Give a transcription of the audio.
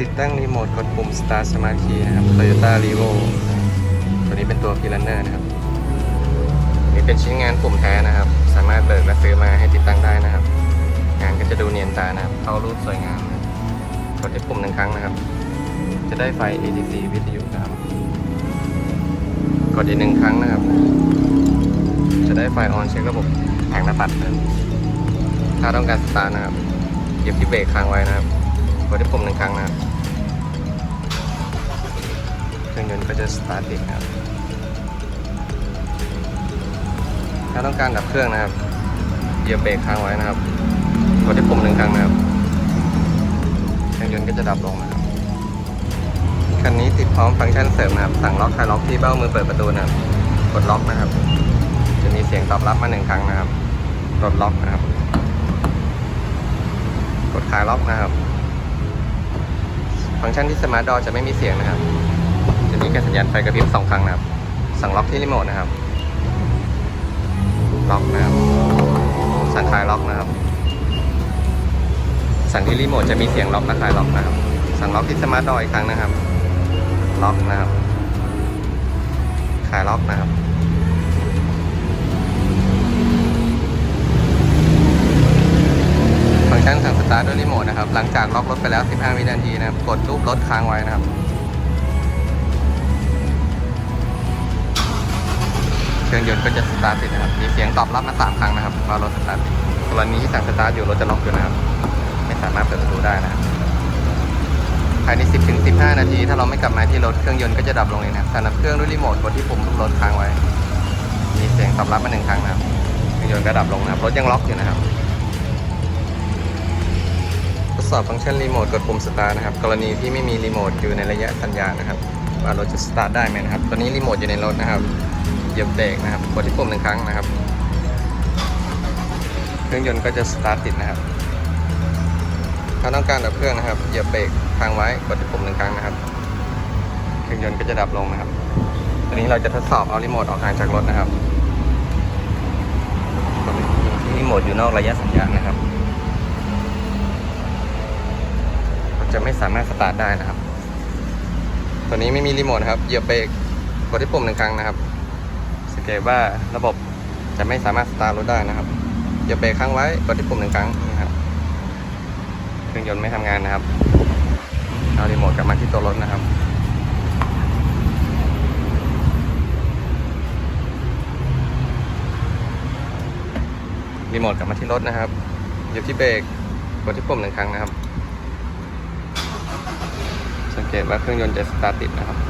ติดตั้งรีโมทกดปุ่ม Start Smart Key นะครับ Toyota r e v o ตัวนี้เป็นตัว p i l a n n e r นะครับ นี่เป็นชิ้นงานปุ่มแท้นะครับ สามารถเบิกและซื้อมาให้ติดตั้งได้นะครับ งานก็จะดูเนียนตานะครับ เข้ารูปสวยงามครับกดที่ปุ่มหนึ่งครั้งนะครับ จะได้ไฟ ADC วิทยุนะครับ กดอีกหนึ่งครั้งนะครับ จะได้ไฟออนเช็คระบบแผงหน้าปัดนะครับถ้าต้องการสตาร์ทนะครับเหยียบที่เบรกค้างไว้นะครับ กดที่ปุ่มหนึ่งครั้งนะครับเครื่องยนต์ก็จะสตาร์ทติดครับ ถ้าต้องการดับเครื่องนะครับเหยียบเบรกค้างไว้นะครับ กดที่ปุ่มหนึ่งครั้งนะครับ เครื่องยนต์ก็จะดับลงนะครับ คันนี้ติดพร้อมฟังก์ชันเสริมนะครับ สั่งล็อกคลายล็อกที่เบ้ามือเปิดประตูนะครับ กดล็อกนะครับ จะมีเสียงตอบรับมาหนึ่งครั้งนะครับ กดล็อกนะครับ กดคลายล็อกนะครับ ฟังก์ชันที่สมาร์ทดอจะไม่มีเสียงนะครับ จะมีแค่สัญญาณไฟกระพริบสองครั้งนะครับ สั่งล็อกที่รีโมทนะครับ ล็อกนะครับ สั่งคลายล็อกนะครับ สั่งที่รีโมทจะมีเสียงล็อกและคลายล็อกนะครับ สั่งล็อกที่สมาร์ทดออีกครั้งนะครับ ล็อกนะครับ คลายล็อกนะครับ นะครับ หลังจากล็อกรถไปแล้ว 15 วินาทีนะครับ กดรูปรถค้างไว้นะครับ เครื่องยนต์ก็จะสตาร์ทติดนะครับ มีเสียงตอบรับมาสามครั้งนะครับว่ารถสตาร์ทติดกรณีที่สั่งสตาร์ทอยู่รถจะล็อกอยู่นะครับ ไม่สามารถเปิดประตูได้นะครับภายใน 10ถึง15 นาที ถ้าเราไม่กลับมาที่รถเครื่องยนต์ก็จะดับลงเองนะครับการดับเครื่องด้วยรีโมทกดที่ปุ่มรูปรถค้างไว้ มีเสียงตอบรับมาหนึ่งครั้งนะครับเครื่องยนต์ก็ดับลงนะครับรถยังล็อกอยู่นะครับ สอบฟังก์ชันรีโมทกดปุ่มสตาร์ทนะครับ กรณีที่ไม่มีรีโมทอยู่ในระยะสัญญาณนะครับ ว่ารถจะสตาร์ทได้ไหมนะครับ ตอนนี้รีโมทอยู่ในรถนะครับ เหยียบเบรกนะครับ กดที่ปุ่มหนึ่งครั้งนะครับ เครื่องยนต์ก็จะสตาร์ทติดนะครับ ถ้าต้องการดับเครื่องนะครับ เหยียบเบรกค้างไว้ กดที่ปุ่มหนึ่งครั้งนะครับ เครื่องยนต์ก็จะดับลงนะครับ ตอนนี้เราจะทดสอบเอารีโมทออกห่างจากรถนะครับ รีโมทอยู่นอกระยะสัญญาณนะครับ จะไม่สามารถสตาร์ทได้นะครับ ตัวนี้ไม่มีรีโมทครับเหยียบเบรกกดที่ปุ่มหนึ่งครั้งนะครับ สังเกตว่าระบบจะไม่สามารถสตาร์ทรถได้นะครับเหยียบเบรกค้างไว้กดที่ปุ่มหนึ่งครั้งนะครับเครื่องยนต์ไม่ทำงานนะครับเอารีโมทกลับมาที่ตัวรถนะครับรีโมทกลับมาที่รถนะครับเหยียบที่เบรกกดที่ปุ่มหนึ่งครั้งนะครับ สังเกตว่าเครื่องยนต์จะสตาร์ทติดนะครับ